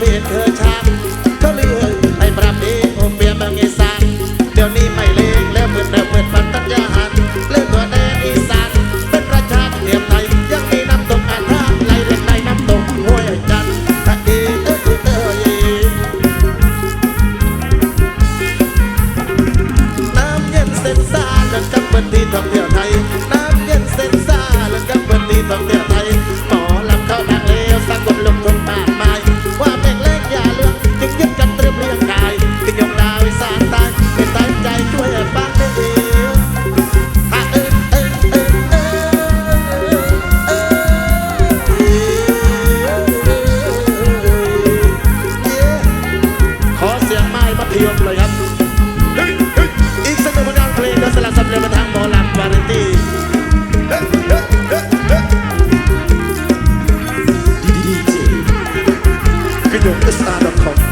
เต้นนาเบียนเธอชางเขาเลือกให้ปรับเองโอเปียบางอีสานเดี๋ยวนี้ไม่เลงแล้วเปิดแล้วเปิดปันตัญญาหันเล่นตัวแดนอีสานเป็นประชาธิปไตยยังมีน้ำตกอาท่าไหลเรียกในน้ำตกห้วยจันทร์ตะเอเออเออเอน้ำเย็นเส้นซาแล้วกับเปิดที่ท่องเที่ยว เทียมเลยครับ อีกสักหนึ่งผลงานเพลงก็สลับสับเปลี่ยนมาทางหมอลำวาไรตี้ดีเจกระยงเอสอาร์ดอทคอม